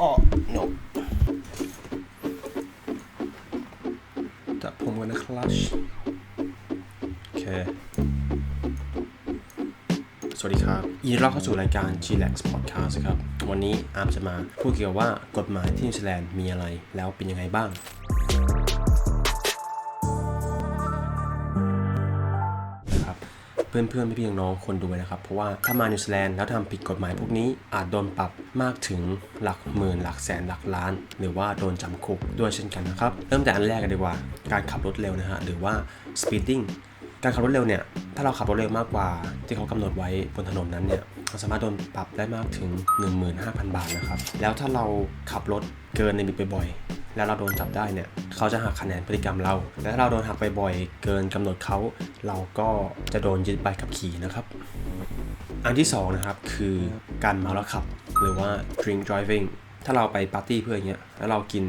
อ๋อโนจับผมกันนะครับโอเค สวัสดีครับยินดีต้อนรับเข้าสู่รายการ g l a x Podcast ครับ วันนี้อาร์มจะมาพูดเกี่ยวกับว่ากฎหมายที่นิวซีแลนด์มีอะไรแล้วเป็นยังไงบ้าง เพื่อนเพื่อนพี่พี่น้องๆคนดูนะครับ เพราะว่าถ้ามานิวซีแลนด์แล้วทำผิดกฎหมายพวกนี้อาจโดนปรับมากถึงหลักหมื่นหลักแสนหลักล้าน หรือว่าโดนจำคุกด้วยเช่นกันนะครับ เริ่มจากอันแรกกันดีกว่า การขับรถเร็วนะฮะหรือว่า speeding การขับรถเร็วเนี่ย ถ้าเราขับรถเร็วมากกว่า ที่เขากำหนดไว้บนถนนนั้นเนี่ยเราสามารถโดนปรับได้มากถึง 15,000 บาทนะครับ แล้วถ้าเราขับรถเกินในมิตบ่อย แล้วเราโดนจับได้เนี่ยเขาจะหักคะแนนพฤติกรรมเรา และถ้าเราโดนหักไปบ่อยเกินกำหนดเขา เราก็จะโดนยึดใบขับขี่นะครับ อันที่สองนะครับคือการเมาแล้วขับ หรือว่า drink driving ถ้าเราไปปาร์ตี้เพื่ออย่างเงี้ยแล้วเรากิน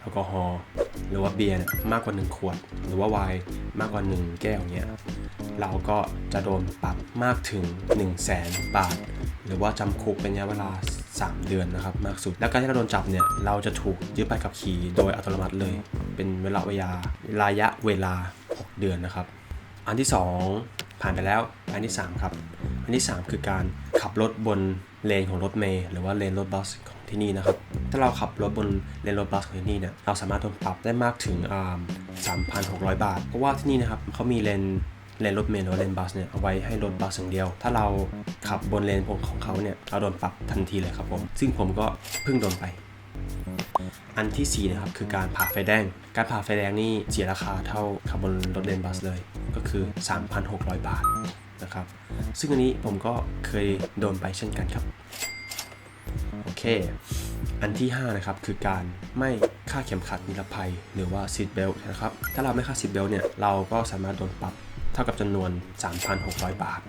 แอลกอฮอล์หรือว่าเบียร์มากกว่า 1 ขวด หรือว่าไวน์มากกว่า 1 แก้วเงี้ยเราก็จะโดนปรับมากถึง1 0 0 0 0แสนบาท หรือว่าจำคุกเป็นระยะเวลา 3 เดือนนะครับมากสุด แล้วการที่เราโดนจับเนี่ยเราจะถูกยึดใบขับขี่โดยอัตโนมัติเลย เป็นเวลาเวลาระยะเวลา 6 เดือนนะครับ อันที่ 2 ผ่านไปแล้ว อันที่ 3 ครับ อันที่ 3 คือการขับรถบนเลนของรถเมล์หรือว่าเลนรถบัสของที่นี่นะครับ ถ้าเราขับรถบนเลนรถบัสของที่นี่เนี่ยเราสามารถโดนปรับได้มากถึง3,600 บาท เพราะว่าที่นี่นะครับเขามีเลน เลนรถเมล์หรือเลนบัสเนี่ยเอาไว้ให้รถบัสอย่างเดียว ถ้าเราขับบนเลนของเขาเนี่ยเราโดนปรับทันทีเลยครับผม ซึ่งผมก็เพิ่งโดนไป อันที่4นะครับคือการผ่าไฟแดง การผ่าไฟแดงนี่เสียราคาเท่าขับบนรถเลนบัสเลย ก็คือ 3,600 บาทนะครับ ซึ่งอันนี้ผมก็เคยโดนไปเช่นกันครับโอเค อันที่ 5 นะครับ คือการไม่ค่าเข็มขัดนิรภัย หรือว่า seat belt นะครับ ถ้าเราไม่ค่าด seat belt เนี่ย เราก็สามารถโดนปรับ เท่ากับจำนวน 3,600 บาท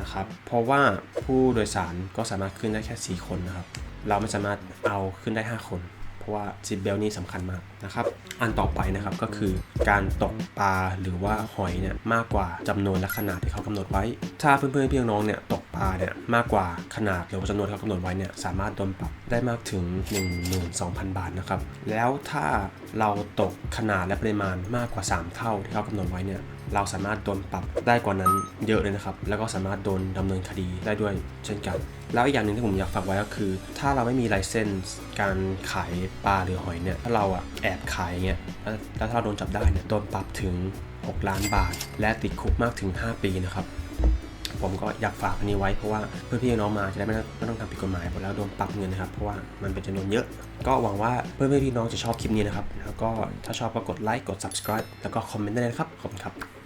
นะครับ เพราะว่าผู้โดยสารก็สามารถขึ้นได้แค่ 4 คนนะครับ เราไม่สามารถเอาขึ้นได้ 5 คน เพราะว่าซีทเบลนี่สำคัญมากนะครับ อันต่อไปนะครับก็คือการตกปลาหรือว่าหอยเนี่ยมากกว่าจำนวนและขนาดที่เขากำหนดไว้ ถ้าเพื่อนๆพี่น้องเนี่ยตกปลาเนี่ยมากกว่าขนาดหรือว่าจำนวนที่เขากำหนดไว้เนี่ยสามารถโดนปรับได้มากถึง 12,000 บาทนะครับ แล้วถ้าเราตกขนาดและปริมาณมากกว่า 3 เท่าที่เขากำหนดไว้เนี่ย เราสามารถโดนปรับได้กว่านั้นเยอะเลยนะครับ แล้วก็สามารถโดนดำเนินคดีได้ด้วยเช่นกัน แล้วอีกอย่างหนึ่งที่ผมอยากฝากไว้ก็คือ ถ้าเราไม่มีไลเซนส์การขายปลาหรือหอยเนี่ย ถ้าเราอะแอบขายเงี้ย แล้วถ้าเราโดนจับได้เนี่ย โดนปรับถึง 6 ล้านบาท และติดคุกมากถึง 5 ปีนะครับผมก็อยากฝากอันนี้ไว้เพราะว่าเพื่อนพี่น้องมาจะได้ไม่ต้องไม่ต้องทำผิดกฎหมายหมดแล้วโดนปรับเงินนะครับ เพราะว่ามันเป็นจำนวนเยอะ ก็หวังว่าเพื่อนพี่น้องจะชอบคลิปนี้นะครับ แล้วก็ถ้าชอบก็กดไลค์กด subscribe แล้วก็คอมเมนต์ได้เลยนะครับ ขอบคุณครับ